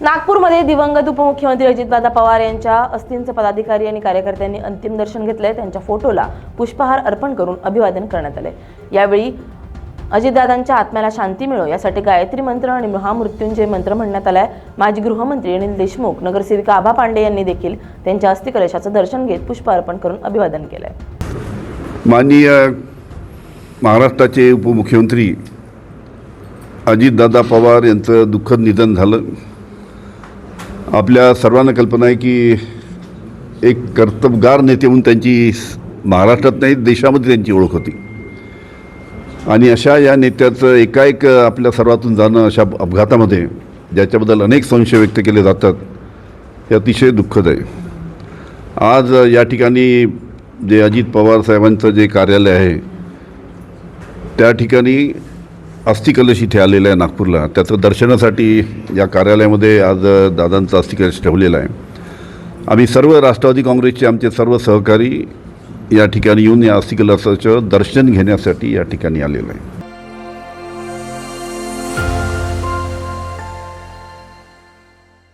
नागपूरमध्ये दिवंगत उपमुख्यमंत्री अजितदादा पवार यांच्या अस्थींचे पदाधिकारी आणि कार्यकर्त्यांनी अंतिम दर्शन घेतले. त्यांच्या फोटोला पुष्पहार अर्पण करून अभिवादन करण्यात आले. यावेळी अजितदादांच्या आत्म्याला शांती मिळो यासाठी गायत्री मंत्र आणि महामृत्युंजय मंत्र म्हणण्यात आलाय. माजी गृहमंत्री अनिल देशमुख नगरसेविका आभा पांडे यांनी देखील त्यांच्या अस्थिकलशाचं दर्शन घेत पुष्प अर्पण करून अभिवादन केलंय. माननीय महाराष्ट्राचे उपमुख्यमंत्री अजितदादा पवार यांचं दुःखद निधन झालं. आपल्या सर्वांना कल्पना आहे की एक कर्तबगार नेते म्हणून त्यांची महाराष्ट्रात नाही देशामध्ये त्यांची ओळख होती. आणि अशा या नेत्याचं एकाएक आपल्या सर्वातून जाणं अशा अपघातामध्ये ज्याच्याबद्दल अनेक संशय व्यक्त केले जातात हे अतिशय दुःखद आहे आज या ठिकाणी जे अजित पवार साहेबांचं जे कार्यालय आहे त्या ठिकाणी अस्थिकलश इथे आलेलं आहे नागपूरला. त्याचं दर्शनासाठी या कार्यालयामध्ये आज दादांचा अस्थिकलश ठेवलेला आहे. आम्ही सर्व राष्ट्रवादी काँग्रेसचे आमचे सर्व सहकारी या ठिकाणी येऊन या अस्थिकलशाचं दर्शन घेण्यासाठी या ठिकाणी आलेलं आहे.